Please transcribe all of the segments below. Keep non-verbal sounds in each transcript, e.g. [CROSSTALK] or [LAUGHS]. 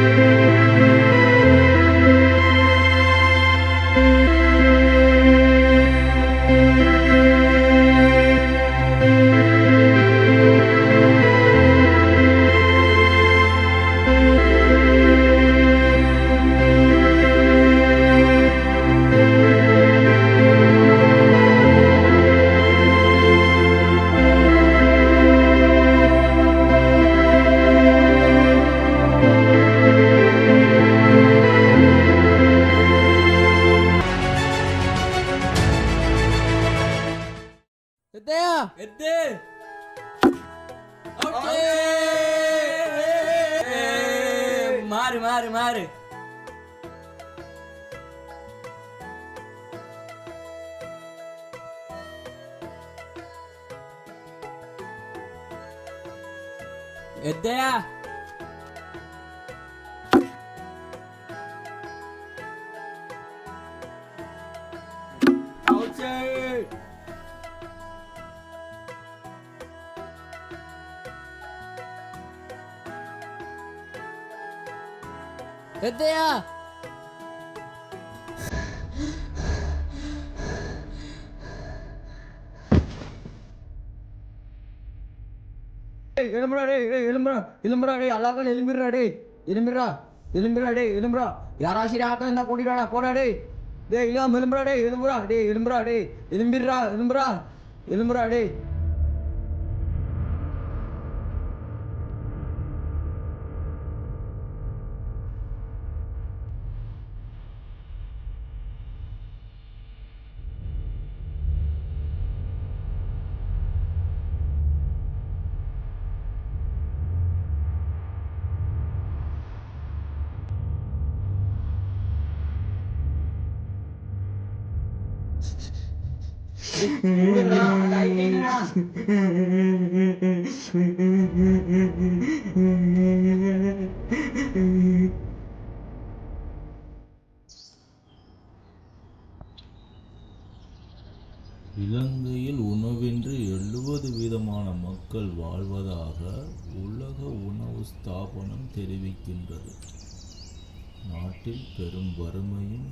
Música வித்தையா எத்து மாறு மாறு மாறு. எத்தையா எத்தையா டேய் எலும்புடா டே டேய் எலும்புடா எலும்புடா டே அல்லாஹ் எலும்பிடுறா டேய். எலும்பிடுறா எலும்பிடுறா டேய் எலும்புடா யாராச்சும் ஆட்டம் இருந்தா கூட்டிடாடா போடா டேய். டேய் இல்லாம எலும்புடா டே எலும்புடா டே எலும்புடா டேய். எலும்பிடுறா எலும்புடா எலும்புடா டே இலங்கையில் உணவின்றி எழுபது வீதமான மக்கள் வாழ்வதாக உலக உணவு ஸ்தாபனம் தெரிவிக்கின்றது. நாட்டில் பெரும் வறுமையும்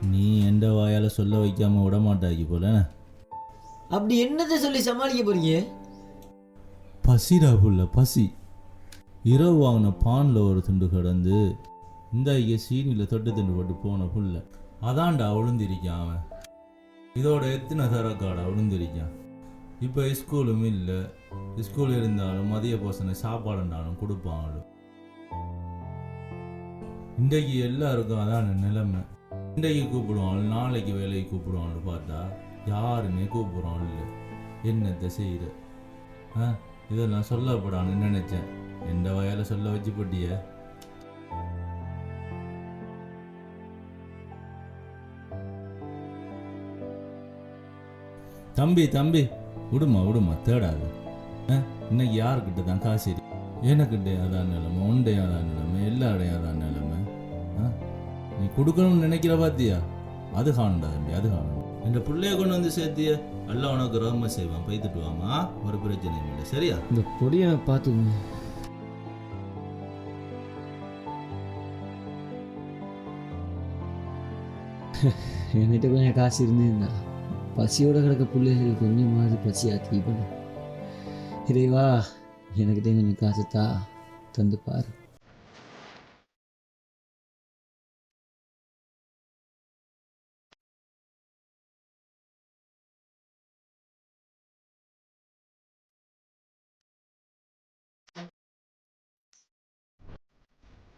நீ எந்த வாயால் சொல்ல வைக்காம விட மாட்டாக்கி போல அப்படி என்னத்தை சொல்லி சமாளிக்க போறீங்க? பசிடா புள்ள பசி. இரவு வாங்கின பானில் ஒரு துண்டு கிடந்து இந்த ஐய சீனியில் தொட்டு துண்டு போட்டு போன புள்ள. அதான்டா விழுந்திருக்கான் அவன். இதோட எத்தனை தரக்காடா விழுந்திருக்கான் இப்போ ஸ்கூலும் இல்லை. ஸ்கூல் இருந்தாலும் மதிய போசனை சாப்பாடுண்டாலும் கொடுப்பாங்களும் இன்றைக்கு எல்லாருக்கும் அதான் நிலைமை. இன்றைக்கு கூப்பிடுவான் நாளைக்கு வேலைக்கு கூப்பிடுவான்னு பார்த்தா யாருமே கூப்பிடுறோம் இல்லை. என்னத்தை செய்கிற ஆ இதெல்லாம் சொல்லப்படான்னு நினைச்சேன். எந்த வயல சொல்ல வச்சு போட்டிய தம்பி தம்பி விடுமா விடுமா தேடாது. இன்னைக்கு யாருக்கிட்ட தான் காசு இருக்கு? எனக்கிட்ட அதான் நிலைமை உண்டையாதான் அதான் நிலைமை எல்லாரையும் அதான் நிலைமை நீ கொடுக்கணும்னு நினைக்கிற பாத்தியா? அது காணுண்டா தம்பி அது காணும். இந்த பிள்ளைய கொண்டு வந்து சேர்த்திய எல்லாம் உனக்கு ரொம்ப செய்வான் பைத்துட்டு வாமா ஒரு பிரச்சனையும் இல்லை சரியா? இந்த பொடியை பார்த்துக்குங்க. [LAUGHS] என்கிட்ட கொஞ்சம் காசு இருந்திருந்தா பசியோட கிடக்க பிள்ளைகளுக்கு கொஞ்சமாவது பசி ஆக்கி பண்ண இறைவா எனக்கிட்டே கொஞ்சம் காசு தா தந்து பாரு.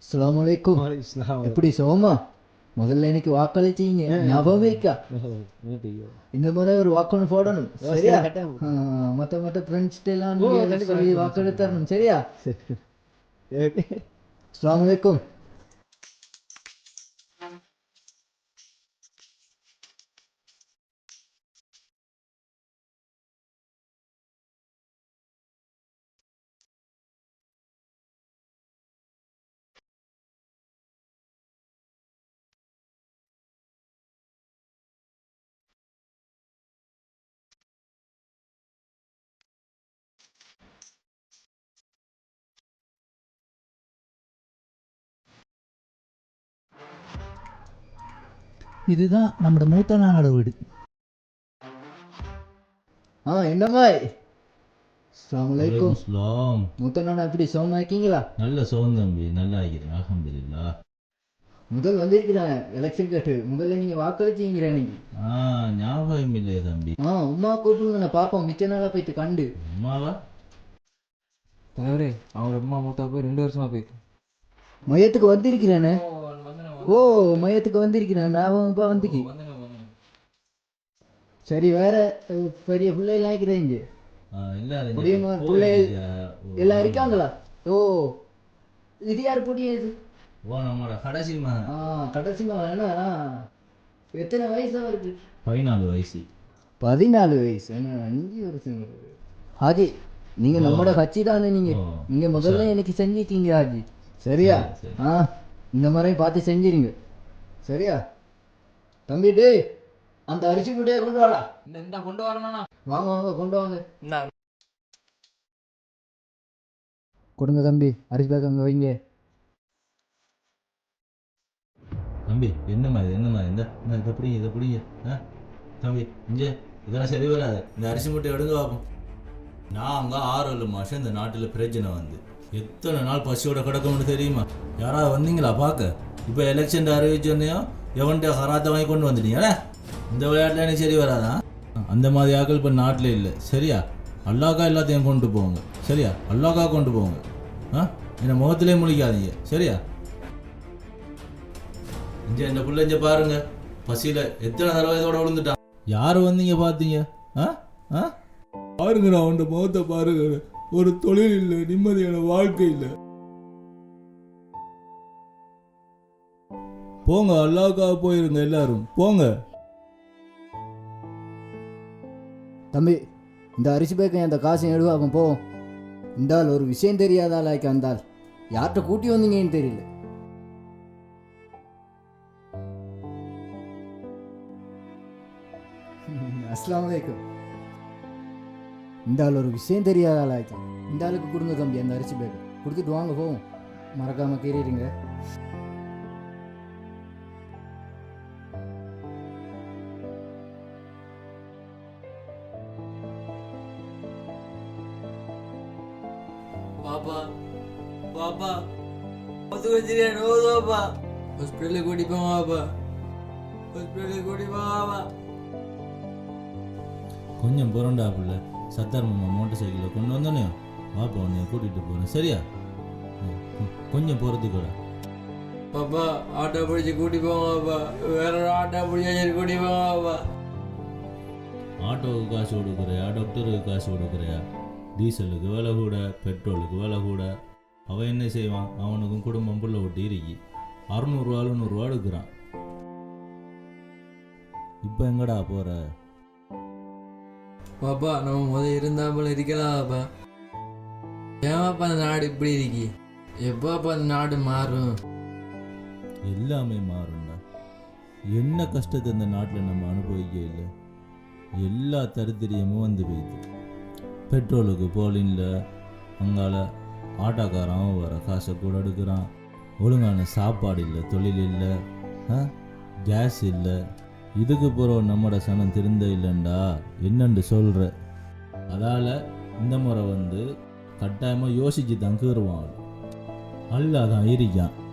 அஸ்ஸலாமு அலைக்கும் எப்படி சோமா முதல்ல எனக்கு வாக்களிச்சீங்க ஞாபகம் இருக்கா இந்த முறை ஒரு வாக்கு போடணும் சரியா ஆ, மத்த மத்த ஃப்ரெண்ட்ஸ் எல்லாம் சொல்லி வாக்களி தரணும் சரியா அஸ்ஸலாமு அலைக்கும் இதுதான் நம்மட மூத்த நானோட வீடு. ஆ என்னம்மா அஸ்ஸலாமு அலைக்கும். இஸ்லாம் மூத்த நானா எப்படி சோமா இருக்கீங்களா நல்ல சோகம் தம்பி நல்லா இருக்கிறேன் அலமதுல்லா முதல் வந்திருக்கிறாங்க எலெக்ஷன் கேட்டு. முதல்ல நீங்க வாக்களிச்சீங்கிற இன்னைக்கு. ஆ ஞாபகம் இல்லையே தம்பி. ஆ உமா கூப்பிடுங்க நான் பாப்போம் மிச்ச நாளா போயிட்டு கண்டு. அம்மாவா தலைவரே அவங்க அம்மா மூத்தா போய் ரெண்டு வருஷமா போய் மையத்துக்கு வந்திருக்கிறேனே. ஓ மையத்துக்கு வந்திருக்கிறேன் ஞாபகம் இப்போ வந்துக்கு சரி வேற பெரிய பிள்ளைலாம் இருக்கிறீங்க ஆ, எல்லாரும் இங்க புரியுமா? போய் பிள்ளை இங்க, ஓ, எல்லாம் இருக்காங்களா? ஓ இது யார் புடியது ஓ நம்மளோட கடைசி மகன். ஆ கடைசிமா வேணா எத்தனை வயசு அவருக்கு? பதினாலு வயசு. பதினாலு வயசு அஞ்சு வருஷம் ஹாஜி நீங்க நம்மளோட கட்சி தானே நீங்க. ஓ. நீங்க முதல்ல எனக்கு செஞ்சிட்டீங்க ஹாஜி சரியா? சரி, ஆ. இந்த மாதிரி பார்த்து செஞ்சிருங்க. சரியா? தம்பி டேய் அந்த அரிசி மூட்டையை கொண்டு வாடா. இந்த இந்த கொண்டு வரணும்னா வாங்க வாங்க கொண்டு வாங்க. கொடுங்க தம்பி அரிசி பேக் அங்கே வைங்க. தம்பி என்னம்மா இது என்னம்மா இந்த இந்த இதை பிடிங்க இதை பிடிங்க. ஆ? தம்பி இங்கே இதெல்லாம் சரி வராது. இந்த அரிசி மூட்டை எடுங்க பார்ப்போம் நான் அங்கே ஆறு ஏழு மாதம் இந்த நாட்டில் பிரச்சனை வந்து. எத்தனை நாள் பசியோட கிடக்கும்னு தெரியுமா? யாராவது வந்தீங்களா பார்க்க? இப்போ எலெக்ஷன் அறிவிச்சோன்னையும் எவன்கிட்ட ஹராத்தை வாங்கி கொண்டு வந்துட்டீங்களே இந்த விளையாட்டில் எனக்கு சரி வராதா? அந்த மாதிரி ஆக்கள் இப்போ நாட்டில் இல்லை. சரியா? அல்லாக்கா எல்லாத்தையும் கொண்டு போங்க. சரியா? அல்லாக்கா கொண்டு போங்க. ஆ? என்னை முகத்திலே முழிக்காதீங்க. சரியா? இங்கே இந்த புள்ள பாருங்க. பசியில எத்தனை தடவை இதோட விழுந்துட்டான். யார் வந்தீங்க பார்த்தீங்க? ஆ? ஆ? பாருங்க நான் உன் முகத்தை பாருங்க ஒரு தொழில் இல்லை நிம்மதியான வாழ்க்கை இல்லை. போங்க அல்லாவுக்காக போயிருங்க எல்லாரும் போங்க. தம்பி இந்த அரிசி பேக்கை அந்த காசையும் எடுவாக்கும் போ. இந்த ஆள் ஒரு விஷயம் தெரியாத ஆளாய்க்கு அந்த ஆள் யார்கிட்ட கூட்டி வந்தீங்கன்னு தெரியல. [LAUGHS] அஸ்லாம் வலைக்கும் இந்த ஆள் ஒரு விஷயம் தெரியாத ஆளாய்க்கு இந்த ஆளுக்கு கொடுங்க தம்பி அந்த அரிசி பேக் கொடுத்துட்டு வாங்க போவோம். மறக்காம கீறிடுங்க பாப்பா பாப்பா. ஒத்து வச்சிருக்கேன் ஓதுவாப்பா ஹாஸ்பிட்டலுக்கு கூட்டி போவாப்பா ஹாஸ்பிட்டலுக்கு கூட்டி போவாப்பா கொஞ்சம் புரண்டா புள்ள சத்தார் மாமா மோட்டர் சைக்கிளில் கொண்டு வந்தோன்னே வாப்பா உன்னைய கூட்டிகிட்டு போகிறேன் சரியா? கொஞ்சம் போகிறதுக்கு கூட பாப்பா ஆட்டோ பிடிச்சி கூட்டி போவாப்பா வேற ஒரு ஆட்டோ பிடிச்சி கூட்டி போவாப்பா ஆட்டோவுக்கு காசு கொடுக்குறையா டாக்டருக்கு காசு கொடுக்குறையா? டீசலுக்கு விலை கூட பெட்ரோலுக்கு விலை கூட. அவன் என்ன செய்வான்? அவனுக்கும் குடும்பம் புள்ள ஒட்டி இருக்கி. அறுநூறுவா நூறுரூவா எடுக்கிறான். இப்போ எங்கடா போற? பாப்பா நம்ம முதல் முத இருந்தாப்புல இருக்கலாம்ப்பா ஏமாப்பா அந்த நாடு இப்படி இருக்கி? எப்பப்பா அந்த நாடு மாறும்? எல்லாமே மாறும்ண்ணா என்ன கஷ்டத்தை இந்த நாட்டில் நம்ம அனுபவிக்க இல்லை? எல்லா தரித்திரியமும் வந்து போயிடுது பெட்ரோலுக்கு போலின்ல அங்கால ஆட்டோக்காரன் வர காசை கூட எடுக்கிறான். ஒழுங்கான சாப்பாடு இல்லை தொழில் இல்லை ஆ? கேஸ் இல்லை. இதுக்கு பிறகு நம்மட சனம் திருந்த இல்லைண்டா? என்னென்று சொல்கிற அதால் இந்த முறை வந்து கட்டாயமாக யோசிச்சு தான் கீறுவான் அல்ல தான் இருக்கான்